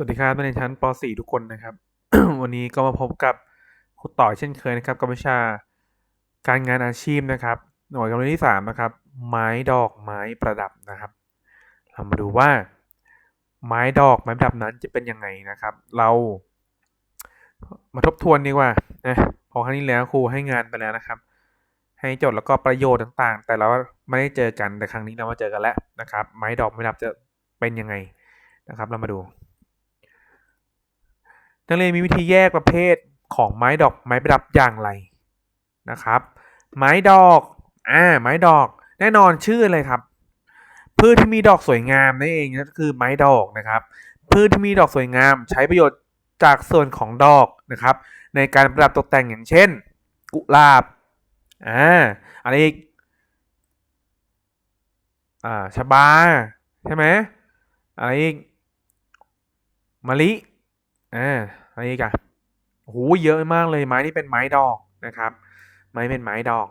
สวัสดีครับนักเรียนชั้นป .4 ทุกคนนะครับ วันนี้ก็มาพบกับครูต่อยเช่นเคยนะครับกับวิชาการงานอาชีพนะครับ หน่วยการเรียนที่3นะครับ ไม้ดอกไม้ประดับนะครับ เรามาดูว่า ไม้ดอกไม้ประดับนั้นจะเป็นยังไงนะครับ เรามาทบทวนดีกว่านะพอครั้งนี้แล้วครูให้งานไปแล้วนะครับ ให้โจทย์แล้วก็ประโยชน์ต่างๆ แต่เราไม่ได้เจอกันแต่ครั้งนี้เรามาเจอกันแล้วนะครับ ไม้ดอกไม้ประดับจะเป็นยังไงนะครับ เรามาดู นักเรียนมีวิธีแยกประเภทของไม้ดอกไม้ประดับอย่างไรนะครับ ไม้ดอกอ่าไม้ดอก แน่นอนชื่อเลยครับพืชที่มีดอกสวยงามนั่นเองนั่นคือไม้ดอกนะครับ พืชที่มีดอกสวยงามใช้ประโยชน์จากส่วนของดอกนะครับ ในการประดับตกแต่งอย่างเช่น กุหลาบอ่าอะไรอีกอ่าชบาใช่ไหมอะไรอีกมะลิ อ่าอะไรอีกอะโอ้โหเยอะมากเลยไม้ที่เป็นไม้ดอกนะครับ ไม้เป็นไม้ดอก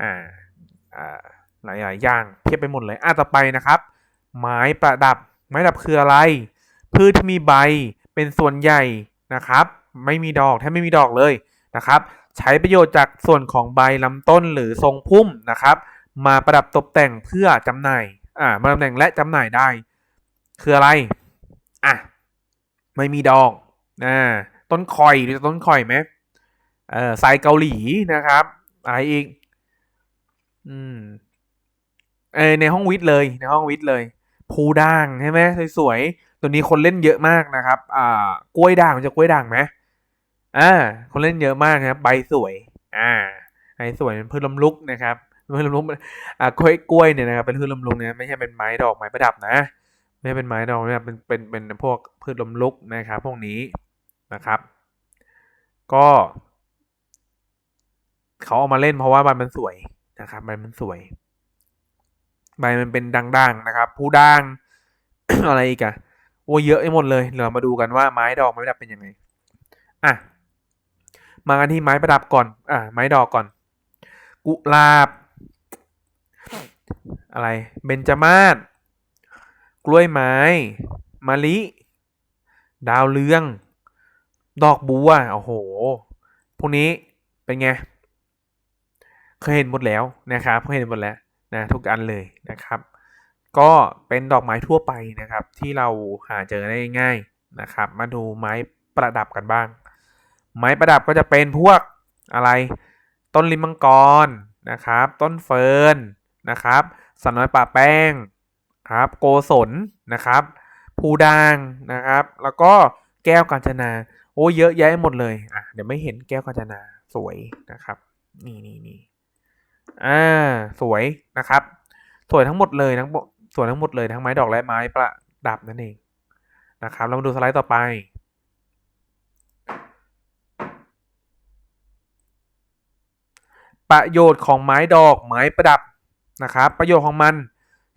อ่าอ่าหลายหลายอย่างเทียบไปหมดเลยอ่าต่อไปนะครับ ไม้ประดับ ไม้ประดับคืออะไร พืชที่มีใบเป็นส่วนใหญ่นะครับ ไม่มีดอกแทบไม่มีดอกเลยนะครับ ใช้ประโยชน์จากส่วนของใบลำต้นหรือทรงพุ่มนะครับ มาประดับตกแต่งเพื่อจำหน่ายอ่ามาตำแหน่งและจำหน่ายได้ คืออะไรอะ ไม่มีดอกอ่าต้นคอยรู้จักต้นคอยไหมเออทรายเกาหลีนะครับอะไรอีกอืมเออในห้องวิทย์เลยในห้องวิทย์เลยภูด่างใช่ไหมสวยๆตัวนี้คนเล่นเยอะมากนะครับ อ่ากล้วยด่างจะกล้วยด่างไหมอ่าคนเล่นเยอะมากนะครับใบสวย อ่าใบสวยเป็นพืชลมลุกนะครับพืชลมลุกอ่ากล้วยกล้วยเนี่ยนะครับเป็นพืชลมลุกนะไม่ใช่เป็นไม้ดอกไม้ประดับนะ ไม่เป็นไม้ดอกนะครับเป็นเป็นเป็นพวกพืชลมลุกนะครับพวกนี้นะครับ ก็เขาเอามาเล่นเพราะว่าใบมันสวยนะครับใบมันสวย ใบมันเป็นด่างๆนะครับผู้ด่างอะไรอีกอะโอ้เยอะไปหมดเลยเรามาดูกันว่าไม้ดอกไม้ประดับเป็นยังไงอะมากันที่ไม้ประดับก่อน อะ ไม้ดอกก่อน กุหลาบ อะไรเบญจมาศ กล้วยไม้มะลิ ดาวเรือง ดอกบัวโอ้โห พวกนี้เป็นไง เคยเห็นหมดแล้วนะครับเคยเห็นหมดแล้วนะทุกอันเลยนะครับ ก็เป็นดอกไม้ทั่วไปนะครับ ที่เราหาเจอได้ง่ายนะครับ มาดูไม้ประดับกันบ้าง ไม้ประดับก็จะเป็นพวกอะไร ต้นลิมมังกรนะครับ ต้นเฟิร์นนะครับสันน้อยป่าแป้ง ครับโกศลนะครับภูดางนะครับ แล้วก็แก้วกาญจนา โอ้เยอะแยะหมดเลยอะเดี๋ยวไม่เห็นแก้วกาญจนาสวยนะครับ นี่นี่นี่อ่าสวยนะครับ สวยทั้งหมดเลยทั้งหมดสวยทั้งหมดเลยทั้งไม้ดอกและไม้ประดับนั่นเองนะครับ เรามาดูสไลด์ต่อไปประโยชน์ของไม้ดอกไม้ประดับนะครับ ประโยชน์ของมัน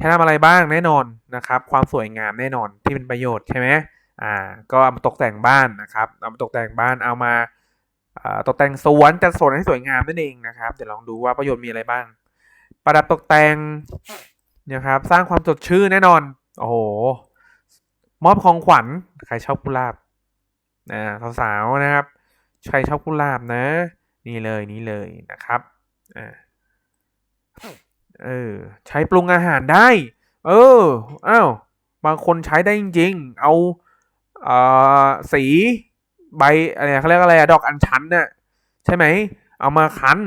ใช้ทำอะไรบ้างแน่นอนนะครับ ความสวยงามแน่นอนที่เป็นประโยชน์ใช่ไหมอ่าก็เอามาตกแต่งบ้านนะครับเอามาตกแต่งบ้านเอามาตกแต่งสวนจัดสวนให้สวยงามนั่นเองนะครับเดี๋ยวลองดูว่าประโยชน์มีอะไรบ้าง ประดับตกแต่งนะครับสร้างความสดชื่นแน่นอน โอ้โหมอบของขวัญใครชอบกุหลาบนะสาวๆนะครับ ใครชอบกุหลาบนะ นี่เลยนี่เลยนะครับอ่า เออ ใช้ปรุงอาหารได้ เอออ้าวบางคนใช้ได้จริง ๆ เอาเอ่อสีใบอะไรเขาเรียกอะไรอะดอกอัญชันน่ะใช่ไหม เอามาคั้น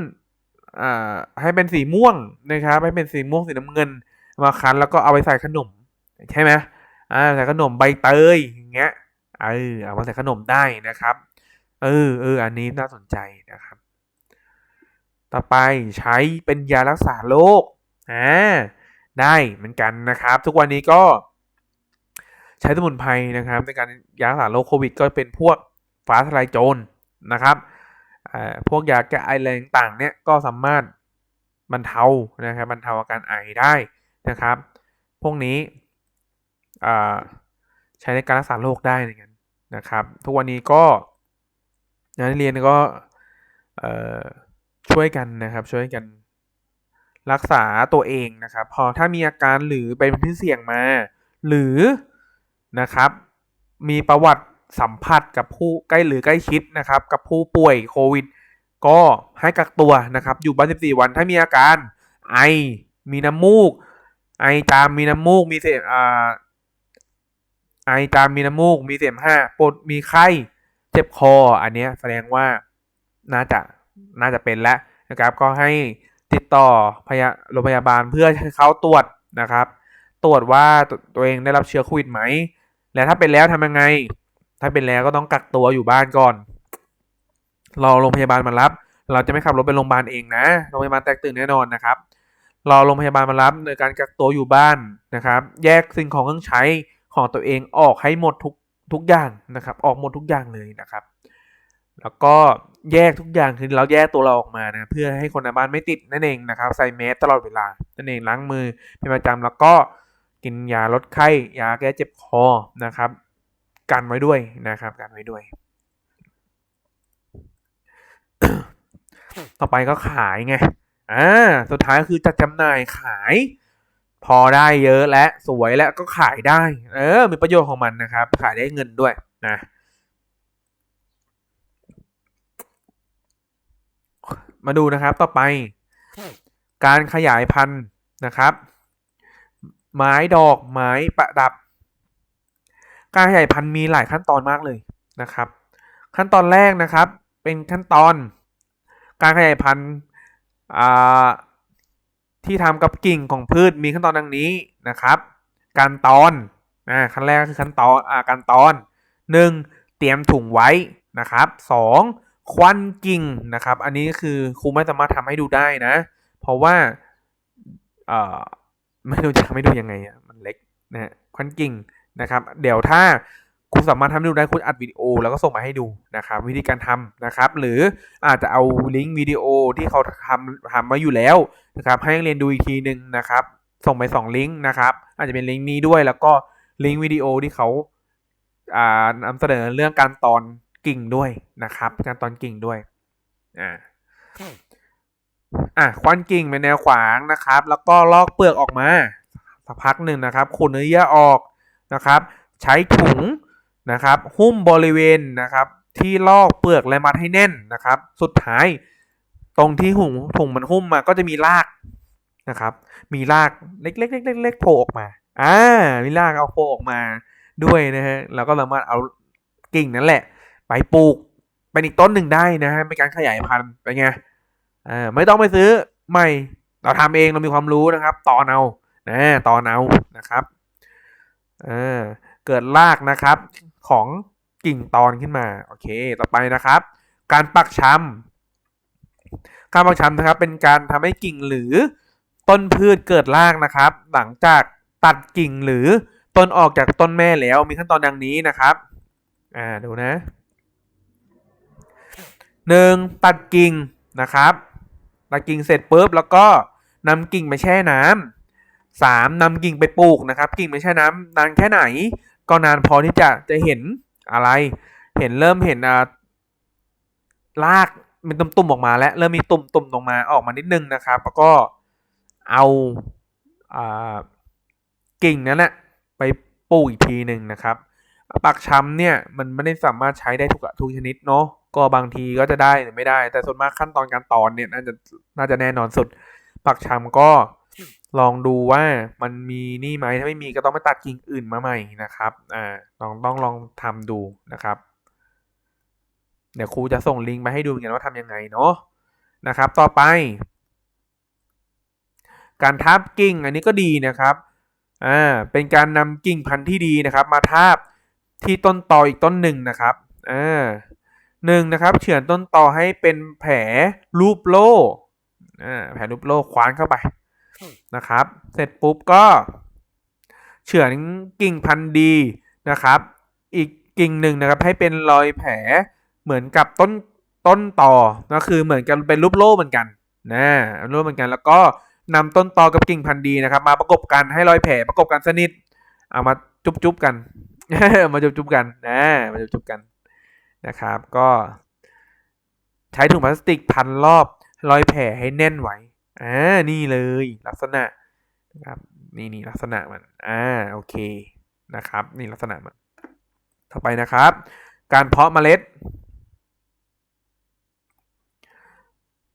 อ่าให้เป็นสีม่วงนะครับให้เป็นสีม่วงสีน้ำเงิน มาคั้นแล้วก็เอาไปใส่ขนม ใช่ไหมอ่าใส่ขนมใบเตยอย่างเงี้ยเออเอามาใส่ขนมได้นะครับ เออเอออันนี้น่าสนใจนะครับ ต่อไปใช้เป็นยารักษาโรค อ่าได้เหมือนกันนะครับ ทุกวันนี้ก็ใช้สมุนไพรนะครับ ในการยารักษาโรคโควิด ก็เป็นพวกฟ้าทลายโจรนะครับพวกยาแก้ไอแรงต่างเนี่ยก็สามารถบรรเทานะครับบรรเทาอาการไอได้นะครับ พวกนี้ใช้ในการรักษาโรคได้เหมือนกันนะครับ ทุกวันนี้ก็นักเรียนก็ช่วยกันนะครับช่วยกัน รักษาตัวเองนะครับ พอถ้ามีอาการหรือเป็นพื้นเสี่ยงมา หรือนะครับ มีประวัติสัมผัสกับผู้ใกล้หรือใกล้ชิดนะครับ กับผู้ป่วยโควิด ก็ให้กักตัวนะครับ อยู่บ้าน 14 วันถ้ามีอาการไอมีน้ำมูก ไอจามมีน้ำมูกมีเสมอ่าไอจามมีน้ำมูก มีเสมห้าปวดมีไข้เจ็บคอ อันนี้แสดงว่าน่าจะน่าจะเป็นแล้วนะครับ ก็ให้ ติดต่อพยาโรงพยาบาลเพื่อให้เขาตรวจนะครับ ตรวจว่าตัวตัวเองได้รับเชื้อโควิดไหม และถ้าเป็นแล้วทำยังไง ถ้าเป็นแล้วก็ต้องกักตัวอยู่บ้านก่อน รอโรงพยาบาลมารับ เราจะไม่ขับรถไปโรงพยาบาลเองนะ โรงพยาบาลแตกตื่นแน่นอนนะครับ รอโรงพยาบาลมารับในการกักตัวอยู่บ้านนะครับ แยกสิ่งของเครื่องใช้ของตัวเองออกให้หมดทุกทุกอย่างนะครับ ออกหมดทุกอย่างเลยนะครับ แล้วก็แยกทุกอย่างคือเราแยกตัวเราออกมานะเพื่อให้คนในบ้านไม่ติดนั่นเองนะครับใส่แมสตลอดเวลานั่นเองล้างมือเป็นประจำแล้วก็กินยาลดไข้ยาแก้เจ็บคอนะครับกันไว้ด้วยนะครับกันไว้ด้วย ต่อไปก็ขายไงอ่าสุดท้ายก็คือจัดจำหน่ายขาย พอได้เยอะและสวยและก็ขายได้ เออมีประโยชน์ของมันนะครับ ขายได้เงินด้วยนะ มาดูนะครับต่อไป การขยายพันธุ์นะครับ ไม้ดอกไม้ประดับ การขยายพันธุ์มีหลายขั้นตอนมากเลยนะครับ ขั้นตอนแรกนะครับเป็นขั้นตอน การขยายพันธุ์อ่าที่ทำกับกิ่งของพืชมีขั้นตอนดังนี้นะครับ การตอนอ่าขั้นแรกก็คือขั้นตอนอ่าการตอนหนึ่งเตรียมถุงไว้นะครับสอง ควันกิ่งนะครับ อันนี้คือครูไม่สามารถทำให้ดูได้นะ เพราะว่าเอ่อไม่รู้จะทำให้ดูยังไงอะมันเล็กนะฮะควันกิ่งนะครับ เดี๋ยวถ้าคุณสามารถทำให้ดูได้คุณอัดวิดีโอแล้วก็ส่งมาให้ดูนะครับ วิธีการทำนะครับ หรืออาจจะเอาลิงก์วิดีโอที่เขาทำทำมาอยู่แล้วนะครับ ให้นักเรียนดูอีกทีหนึ่งนะครับ ส่งไปสองลิงก์นะครับ อาจจะเป็นลิงก์นี้ด้วยแล้วก็ลิงก์วิดีโอที่เขาอ่านำเสนอเรื่องการตอน กิ่งด้วยนะครับการตอนกิ่งด้วยอ่าอะควันกิ่งเป็นแนวขวางนะครับ แล้วก็ลอกเปลือกออกมาสักพักหนึ่งนะครับขูดเนื้อเยื่อออกนะครับ ใช้ถุงนะครับ หุ้มบริเวณนะครับ ที่ลอกเปลือกและมัดให้แน่นนะครับ สุดท้ายตรงที่หุงถุงมันหุ้มมาก็จะมีรากนะครับ มีรากเล็กๆๆๆๆโผล่ออกมาอ่ามีรากเอาโผล่ออกมาด้วยนะฮะแล้วก็สามารถเอากิ่งนั่นแหละ ไปปลูกเป็นอีกต้นหนึ่งได้นะฮะเป็นการขยายพันธุ์เป็นไงอ่าไม่ต้องไปซื้อใหม่เราทำเองเรามีความรู้นะครับตอนเอานะตอนเอานะครับเออเกิดรากนะครับของกิ่งตอนขึ้นมาโอเคต่อไปนะครับ การปักชำการปักชำนะครับ เป็นการทำให้กิ่งหรือต้นพืชเกิดรากนะครับ หลังจากตัดกิ่งหรือต้นออกจากต้นแม่แล้วมีขั้นตอนดังนี้นะครับ อ่าดูนะ หนึ่งตัดกิ่งนะครับ ตัดกิ่งเสร็จปุ๊บแล้วก็นำกิ่งไปแช่น้ำสามนำกิ่งไปปลูกนะครับ กิ่งไปแช่น้ำนานแค่ไหน ก็นานพอที่จะจะเห็นอะไร เห็นเริ่มเห็นอ่ารากเป็นตุ่มๆออกมา แล้วเริ่มมีตุ่มๆออกมาออกมานิดนึงนะครับ แล้วก็เอาอ่ากิ่งนั้นแหละไปปลูกอีกทีหนึ่งนะครับปักช้ำเนี่ยมันไม่ได้สามารถใช้ได้ทุกทุกชนิดเนาะ ก็บางทีก็จะได้หรือไม่ได้ แต่ส่วนมากขั้นตอนการตอนเนี่ยน่าจะน่าจะแน่นอนสุด ปักช้ำก็ลองดูว่ามันมีนี่ไหมถ้าไม่มีก็ต้องไปตัดกิ่งอื่นมาใหม่นะครับอ่าลองต้องลองทำดูนะครับ เดี๋ยวครูจะส่งลิงก์มาให้ดูเหมือนกันว่าทำยังไงเนาะนะครับ ต่อไป การทับกิ่งอันนี้ก็ดีนะครับอ่าเป็นการนำกิ่งพันธุ์ที่ดีนะครับ มาทาบที่ต้นตออีกต้นหนึ่งนะครับอ่า หนึ่งนะครับเฉือนต้นตอให้เป็นแผลรูปโล่อ่าแผลรูปโล่คว้านเข้าไปนะครับ เสร็จปุ๊บก็ เฉือนกิ่งพันธุ์ดีนะครับ อีกกิ่งหนึ่งนะครับให้เป็นรอยแผลเหมือนกับต้นต้นต่อก็คือเหมือนกันเป็นรูปโล่เหมือนกันนะรูปเหมือนกันแล้วก็นำต้นตอกับกิ่งพันธุ์ดีนะครับ มาประกบกันให้รอยแผลประกบกันสนิทเอามาจุ๊บๆกันมาจุ๊บๆกันนะมาจุ๊บๆกัน นะครับ ก็ใช้ถุงพลาสติกพันรอบรอยแผลให้แน่นไว้อ่านี่เลยลักษณะนะครับนี่นี่ลักษณะมันอ่าโอเคนะครับ นี่ลักษณะมันต่อไปนะครับ การเพาะเมล็ด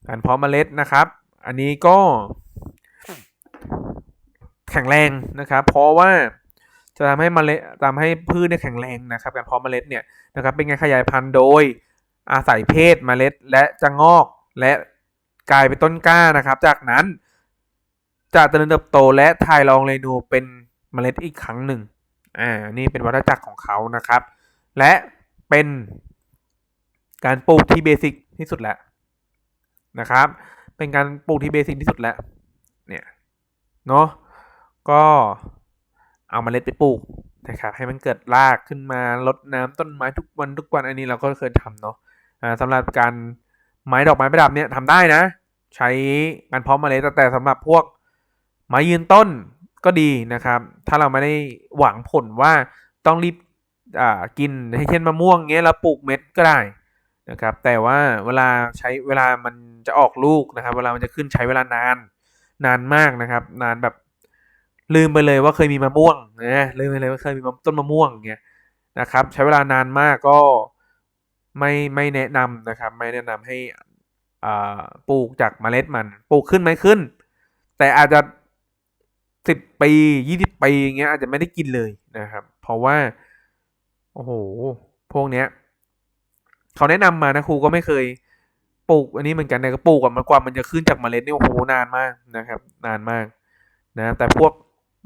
การเพาะเมล็ดนะครับ อันนี้ก็แข็งแรงนะครับ เพราะว่า จะทำให้เมล็ดทำให้พืชเนี่ยแข็งแรงนะครับการเพาะเมล็ดเนี่ยนะครับเป็นการขยายพันธุ์โดยอาศัยเพศเมล็ดและจะงอกและกลายเป็นต้นกล้านะครับ จากนั้นจะเจริญเติบโตและถ่ายรองเรนูเป็นเมล็ดอีกครั้งหนึ่งอ่านี่เป็นวัฏจักรของเขานะครับ และเป็นการปลูกที่เบสิกที่สุดแล้วนะครับ เป็นการปลูกที่เบสิกที่สุดแล้วเนี่ยเนาะก็ เอามาเมล็ดไปปลูกนะครับให้มันเกิดรากขึ้นมารดน้ำต้นไม้ทุกวันทุกวันอันนี้เราก็เคยทำเนาะสำหรับการไม้ดอกไม้ประดับเนี่ยทำได้นะ ใช้การเพาะเมล็ดแต่สำหรับพวกไม้ยืนต้นก็ดีนะครับ ถ้าเราไม่ได้หวังผลว่าต้องรีบอ่ากินเช่นมะม่วงเงี้ยเราปลูกเม็ดก็ได้นะครับแต่ว่าเวลาใช้เวลามันจะออกลูกนะครับ เวลามันจะขึ้นใช้เวลานานนานมากนะครับ นานแบบ ลืมไปเลยว่าเคยมีมะม่วงนะลืมไปเลยว่าเคยมีต้นมะม่วงเงี้ยนะครับ ใช้เวลานานมากก็ไม่ไม่แนะนำนะครับ ไม่แนะนำให้อ่าปลูกจากเมล็ดมัน ปลูกขึ้นไหมขึ้น แต่อาจจะสิบปียี่สิบปีอย่างเงี้ยอาจจะไม่ได้กินเลยนะครับ เพราะว่าโอ้โหพวกเนี้ยเขาแนะนำมานะครูก็ไม่เคยปลูกอันนี้เหมือนกันแต่ก็ปลูกอะมันกว่ามันจะขึ้นจากเมล็ดนี่โอ้โหนานมากนะครับ นานมากนะแต่พวก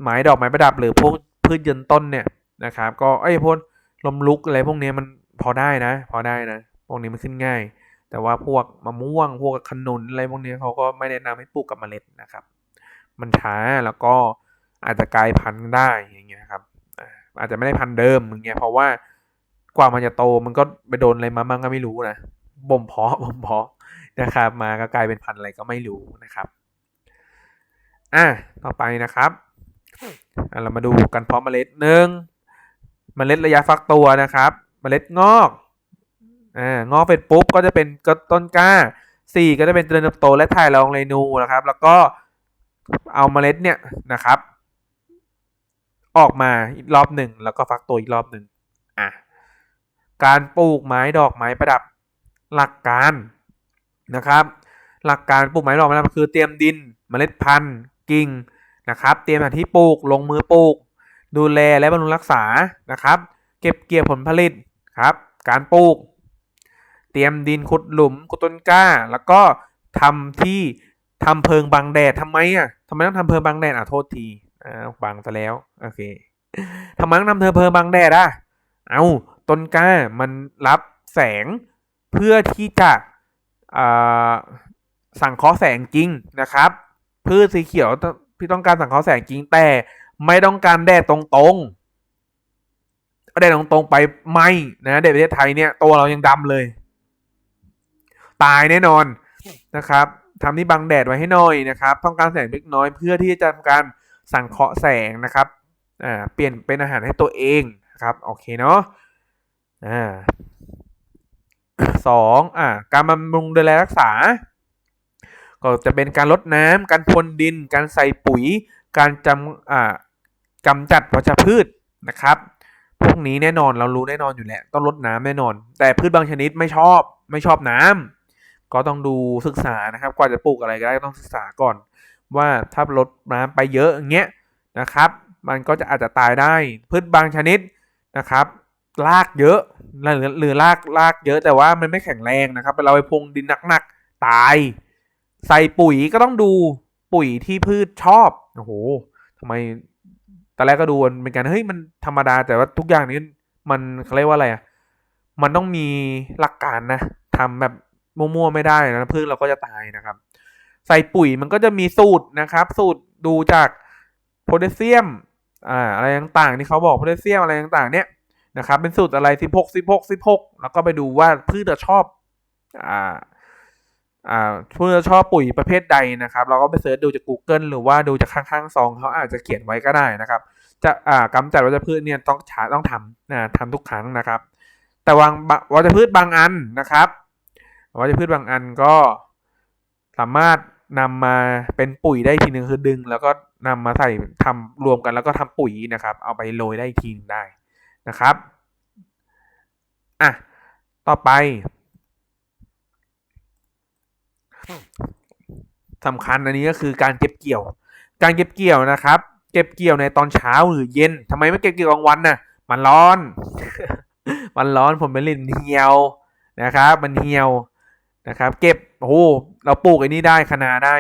ไม้ดอกไม้ประดับหรือพวกพืชยืนต้นเนี่ยนะครับ ก็เอ้พวกลมลุกอะไรพวกนี้มันพอได้นะ พอได้นะ พวกนี้มันขึ้นง่าย แต่ว่าพวกมะม่วง พวกขนุนอะไรพวกนี้เขาก็ไม่แนะนำให้ปลูกกับเมล็ดนะครับ มันช้าแล้วก็อาจจะกลายพันธุ์ได้อย่างเงี้ยครับ อาจจะไม่ได้พันธุ์เดิมอย่างเงี้ยเพราะว่ากว่ามันจะโตมันก็ไปโดนอะไรมาบ้างก็ไม่รู้นะบ่มเพาะบ่มเพาะนะครับ มาก็กลายเป็นพันธุ์อะไรก็ไม่รู้นะครับ อะต่อไปนะครับ เรามาดูกันเพาะเมล็ดหนึ่งเมล็ดระยะฟักตัวนะครับ เมล็ดงอกอ่างอกเป็นปุ๊บก็จะเป็นก็ต้นกล้าสี่ก็จะเป็นเจริญเติบโตและถ่ายรองเรนูนะครับ แล้วก็เอาเมล็ดเนี่ยนะครับ ออกมาอีกรอบหนึ่งแล้วก็ฟักตัวอีกรอบหนึ่งอะการปลูกไม้ดอกไม้ประดับหลักการนะครับ หลักการปลูกไม้ดอกไม้ประดับคือเตรียมดิน เมล็ดพันธุ์กิ่ง นะครับ เตรียมสถานที่ปลูก ลงมือปลูก ดูแลและบำรุงรักษานะครับ เก็บเกี่ยวผลผลิตครับ การปลูก เตรียมดินขุดหลุมขุดต้นกล้า แล้วก็ทำที่ทำเพิงบังแดดทำไมอะทำไมต้องทำเพิงบังแดดอะโทษทีอ่าบังซะแล้วโอเคทำไมต้องทำเธอเพิงบังแดดอะเอาต้นกล้ามันรับแสงเพื่อที่จะสั่งเคาะแสงจริงนะครับ พืชสีเขียว พี่ต้องการสั่งเคราะห์แสงจริงแต่ไม่ต้องการแดดตรงๆแดดตรงๆไปไม่นะแดดประเทศไทยเนี่ยตัวเรายังดำเลย ตายแน่นอนนะครับทำที่บังแดดไว้ให้หน่อยนะครับ ต้องการแสงเล็กน้อยเพื่อที่จะทำการสังเคราะห์แสงนะครับอ่าเปลี่ยนเป็นอาหารให้ตัวเองนะครับโอเคเนาะอ่าสองอ่าการบำรุงดูแลรักษา ก็จะเป็นการลดน้ำการพรวนดิน การใส่ปุ๋ย การจำอ่ากำจัดวัชพืชนะครับ พวกนี้แน่นอนเรารู้แน่นอนอยู่แล้วต้องลดน้ำแน่นอน แต่พืชบางชนิดไม่ชอบไม่ชอบน้ำก็ต้องดูศึกษานะครับกว่าจะปลูกอะไรก็ได้ต้องศึกษาก่อน ว่าถ้าลดน้ำไปเยอะอย่างเงี้ยนะครับ มันก็จะอาจจะตายได้ พืชบางชนิดนะครับรากเยอะหรือหรือรากรากเยอะแต่ว่ามันไม่แข็งแรงนะครับ เราไปพงดินหนักๆตาย ใส่ปุ๋ยก็ต้องดูปุ๋ยที่พืชชอบโอ้โหทำไมตอนแรกก็ดูมันเป็นการเฮ้ยมันธรรมดาแต่ว่าทุกอย่างนี้มันเขาเรียกว่าอะไรอะมันต้องมีหลักการนะทำแบบมั่วๆไม่ได้นะพืชเราก็จะตายนะครับ ใส่ปุ๋ยมันก็จะมีสูตรนะครับ สูตรดูจากโพแทสเซียมอ่าอะไรต่างๆที่เขาบอกโพแทสเซียมอะไรต่างๆ เนี่ยนะครับ เป็นสูตรอะไรสิบหกสิบหกสิบหกแล้วก็ไปดูว่าพืชจะชอบอ่า อ่าพืชชอบปุ๋ยประเภทใดนะครับ เราก็ไปเสิร์ชดูจาก Google หรือว่าดูจากข้างๆซองเขาอาจจะเขียนไว้ก็ได้นะครับ จะอ่ากำจัดวัชพืชเนี่ยต้องฉาต้องทำนะทำทุกครั้งนะครับ แต่วางวัชพืชบางอันนะครับวัชพืชบางอันก็สามารถนำมาเป็นปุ๋ยได้ทีหนึ่งคือดึง แล้วก็นำมาใส่ทำรวมกันแล้วก็ทำปุ๋ยนะครับ เอาไปโรยได้ทีนึงได้นะครับอะต่อไป สำคัญอันนี้ก็คือการเก็บเกี่ยว การเก็บเกี่ยวนะครับ เก็บเกี่ยวในตอนเช้าหรือเย็นทำไมไม่เก็บเกี่ยวกลางวันน่ะ มันร้อน มันร้อนผมเป็นลิ้นเหี่ยวนะครับ มันเหี่ยวนะครับ เก็บโอ้โหเราปลูกไอ้นี่ได้คะนาได้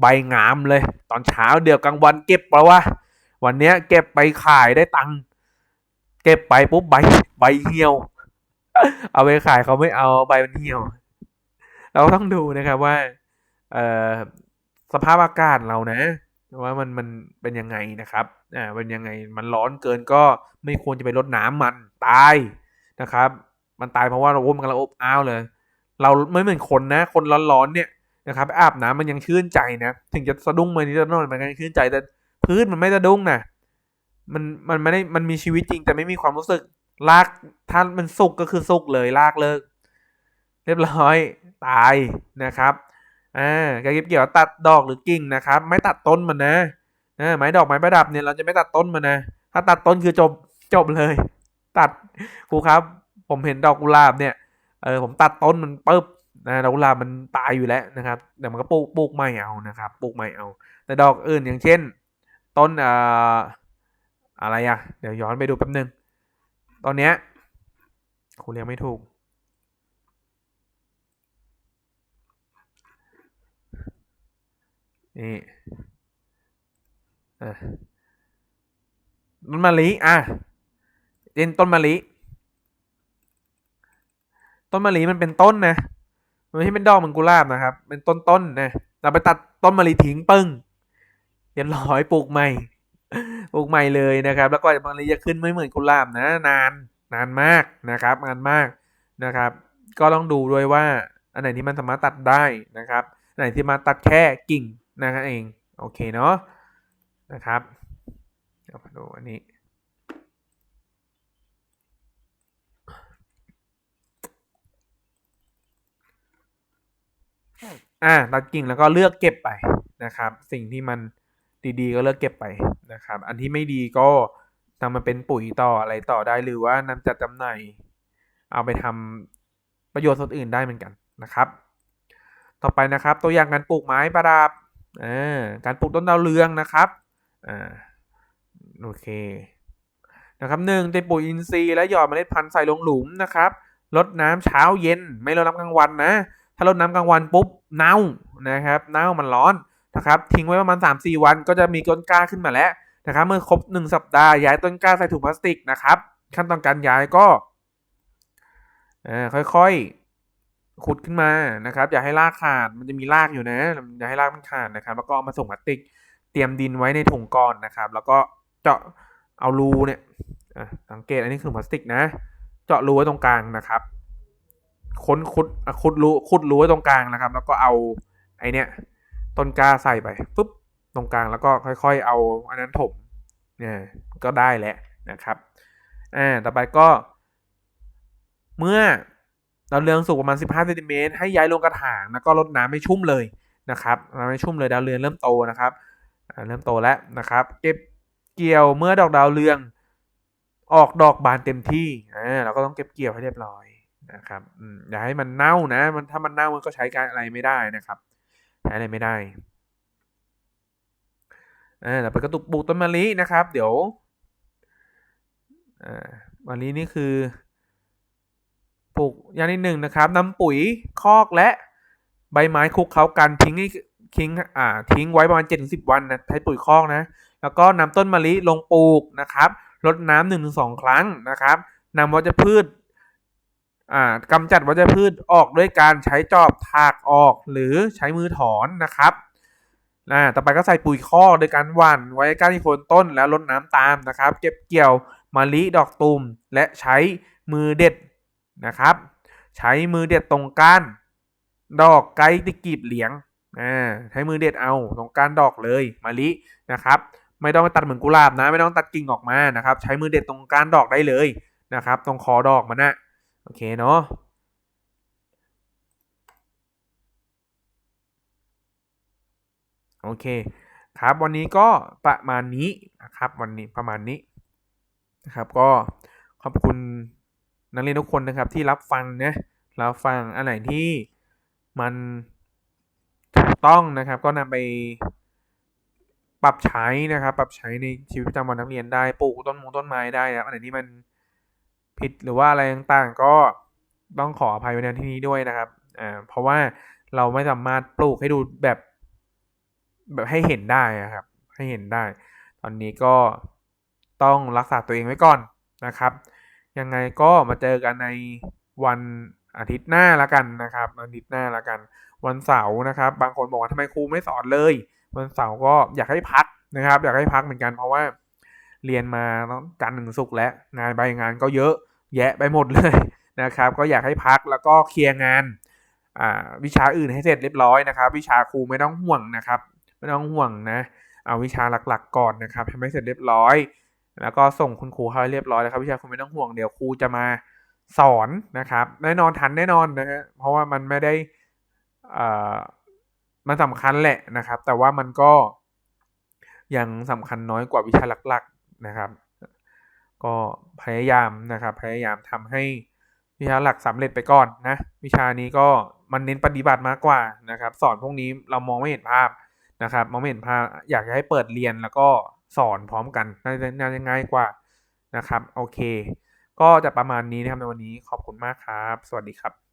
ใบงามเลย ตอนเช้าเดี๋ยวกลางวันเก็บเพราะว่าวันเนี้ยเก็บไปขายได้ตังค์เก็บไปปุ๊บใบใบเหี่ยว เอาไปขายเขาไม่เอาใบมันเหี่ยว เราต้องดูนะครับว่าเอ่อสภาพอากาศเรานะว่ามันมันเป็นยังไงนะครับอ่าเป็นยังไงมันร้อนเกินก็ไม่ควรจะไปรดน้ำมันตายนะครับ มันตายเพราะว่าเราโอ้มันกำลังอบอ้าวเลย เราไม่เหมือนคนนะ คนร้อนๆเนี่ยนะครับอาบน้ำมันยังชื่นใจนะถึงจะสะดุ้งมันนิดหน่อยมันก็ยังชื่นใจแต่พื้นมันไม่สะดุ้งนะมันมันไม่ได้มันมีชีวิตจริงแต่ไม่มีความรู้สึกลากถ้ามันสุกก็คือสุกเลยลากเลิก เรียบร้อยตายนะครับอ่าการเก็บเกี่ยวตัดดอกหรือกิ่งนะครับ ไม่ตัดต้นมันนะอ่าไม้ดอกไม้ประดับเนี่ยเราจะไม่ตัดต้นมันนะ ถ้าตัดต้นคือจบจบเลย ตัดครูครับ ผมเห็นดอกกุหลาบเนี่ยเออผมตัดต้นมันปุ๊บนะดอกกุหลาบมันตายอยู่แล้วนะครับแต่มันก็ปลูกปลูกใหม่เอานะครับปลูกใหม่เอา แต่ดอกอื่นอย่างเช่น ต้นอ่าอะไรอะเดี๋ยวย้อนไปดูแป๊บนึง ตอนเนี้ยครูเรียกไม่ถูก นี่ต้นมะลิอะเป็นต้นมะลิ ต้นมะลิมันเป็นต้นนะ มันไม่ใช่เป็นดอกมือนกุหลาบนะครับ เป็นต้นๆนนะเราไปตัดต้นมะลิทิ้งปึ้งเรียบร้อยปลูกใหม่ ปลูกใหม่เลยนะครับ แล้วก็มะลิจะขึ้นไม่เหมือนกุหลาบนะ นาน นานมากนะครับ นานมากนะครับ ก็ต้องดูด้วยว่า อันไหนที่มันสามารถตัดได้นะครับ อันไหนที่มาตัดแค่กิ่ง นะครับเอง โอเคเนาะนะครับเดี๋ยวมาดูอันนี้อ่าตัดกิ่งแล้วก็เลือกเก็บไปนะครับ สิ่งที่มันดีๆ ก็เลือกเก็บไปนะครับ อันที่ไม่ดีก็ทำมาเป็นปุ๋ยต่ออะไรต่อได้หรือว่านำจัดจำหน่ายเอาไปทำประโยชน์ส่วนอื่นได้เหมือนกันนะครับ ต่อไปนะครับ ตัวอย่างการปลูกไม้ประดับอ่า การปลูกต้นดาวเรืองนะครับอ่าโอเคนะครับหนึ่งเตปุ๋ยอินทรีย์และหยอดเมล็ดพันธุ์ใส่ลงหลุมนะครับลดน้ำเช้าเย็น ไม่ลดน้ำกลางวันนะ ถ้าลดน้ำกลางวันปุ๊บเน่านะครับเน่ามันร้อนนะครับทิ้งไว้ประมาณ 3-4 วันก็จะมีต้นกล้าขึ้นมาแล้วนะครับเมื่อครบ 1 สัปดาห์ย้ายต้นกล้าใส่ถุงพลาสติกนะครับขั้นตอนการย้ายก็ค่อยๆ ขุดขึ้นมานะครับ อย่าให้รากขาดมันจะมีรากอยู่นะอย่าให้รากมันขาดนะครับ แล้วก็เอามาส่งพลาสติก เตรียมดินไว้ในถุงก่อนนะครับ แล้วก็เจาะเอารูเนี่ยสังเกตอันนี้คือพลาสติกนะ เจาะรูไว้ตรงกลางนะครับ ค้นขุดขุดรูขุดรูไว้ตรงกลางนะครับ แล้วก็เอาไอเนี้ยต้นกล้าใส่ไปปุ๊บตรงกลางแล้วก็ค่อย ๆ เอาอันนั้นถมเนี่ยก็ได้แหละนะครับอ่าต่อไปก็ เมื่อ ดาวเรืองสูงประมาณ 15เซนติเมตรให้ย้ายลงกระถางแล้วก็รดน้ำไม่ชุ่มเลยนะครับน้ำไม่ชุ่มเลยดาวเรืองเริ่มโตนะครับเริ่มโตแล้วนะครับ เก็บเกี่ยวเมื่อดอกดาวเรือง ออกดอกบานเต็มที่อ่าเราก็ต้องเก็บเกี่ยวให้เรียบร้อยนะครับอืมอย่าให้มันเน่านะมันถ้ามันเน่ามันก็ใช้การอะไรไม่ได้นะครับใช้อะไรไม่ได้อ่าเราไปกระตุกปลูกต้นมะลินะครับ เดี๋ยวอ่ามะลินี่คือ ปลูกอย่างที่หนึ่งนะครับนำปุ๋ยคอกและใบไม้คลุกเคล้ากันทิ้งให้ทิ้งอ่าทิ้งไว้ประมาณเจ็ดถึงสิบวันนะใช้ปุ๋ยคอกนะ แล้วก็นำต้นมะลิลงปลูกนะครับรดน้ำหนึ่งถึงสองครั้งนะครับนำวัชพืชอ่ากำจัดวัชพืชออกด้วยการใช้จอบถากออกหรือใช้มือถอนนะครับอ่าต่อไปก็ใส่ปุ๋ยคอกโดยการหว่านไว้ใกล้โคนต้นแล้วรดน้ำตามนะครับ เก็บเกี่ยวมะลิดอกตูมและใช้มือเด็ด นะครับ ใช้มือเด็ดตรงก้านดอกไกด์ตะกีบเหลียงอ่าใช้มือเด็ดเอาตรงก้านดอกเลยมะลินะครับไม่ต้องไปตัดเหมือนกุหลาบนะ ไม่ต้องตัดกิ่งออกมานะครับ ใช้มือเด็ดตรงก้านดอกได้เลยนะครับ ตรงคอดอกมันนะโอเคเนาะโอเคครับวันนี้ก็ประมาณนี้นะครับ วันนี้ประมาณนี้นะครับ ก็ขอบคุณ นักเรียนทุกคนนะครับที่รับฟังนะรับฟังอันไหนที่มันถูกต้องนะครับ ก็นำไปปรับใช้นะครับ ปรับใช้ในชีวิตประจำวันนักเรียนได้ปลูกต้นมงต้นไม้ได้นะอันไหนที่มันผิดหรือว่าอะไรต่างๆ ก็ต้องขออภัยไว้ในที่นี้ด้วยนะครับอ่าเพราะว่าเราไม่สามารถปลูกให้ดูแบบ แบบให้เห็นได้อะครับ ให้เห็นได้ ตอนนี้ก็ต้องรักษาตัวเองไว้ก่อนนะครับ ยังไงก็มาเจอกันในวันอาทิตย์หน้าละกันนะครับอาทิตย์หน้าละกัน วันเสาร์นะครับ บางคนบอกว่าทำไมครูไม่สอนเลย วันเสาร์ก็อยากให้พักนะครับ อยากให้พักเหมือนกันเพราะว่าเรียนมาต้องจันทร์ถึงศุกร์และงานใบงานก็เยอะแยะไปหมดเลยนะครับ ก็อยากให้พักแล้วก็เคลียร์งานวิชาอื่นให้เสร็จเรียบร้อยนะครับ วิชาครูไม่ต้องห่วงนะครับ ไม่ต้องห่วงนะ เอาวิชาหลักๆ ก่อนนะครับให้ไม่เสร็จเรียบร้อย แล้วก็ส่งคุณครูให้เรียบร้อยแล้วครับวิชาคุณไม่ต้องห่วงเดี๋ยวครูจะมาสอนนะครับ แน่นอนทันแน่นอนนะฮะเพราะว่ามันไม่ได้อ่ามันสำคัญแหละนะครับ แต่ว่ามันก็ยังสำคัญน้อยกว่าวิชาหลักๆนะครับ ก็พยายามนะครับ พยายามทำให้วิชาหลักสำเร็จไปก่อนนะ วิชานี้ก็มันเน้นปฏิบัติมากกว่านะครับ สอนพวกนี้เรามองไม่เห็นภาพนะครับ มองไม่เห็นภาพอยากจะให้เปิดเรียนแล้วก็ สอนพร้อมกันน่าจะน่าจะง่ายกว่านะครับ โอเค ก็จะประมาณนี้นะครับในวันนี้ขอบคุณมากครับ สวัสดีครับ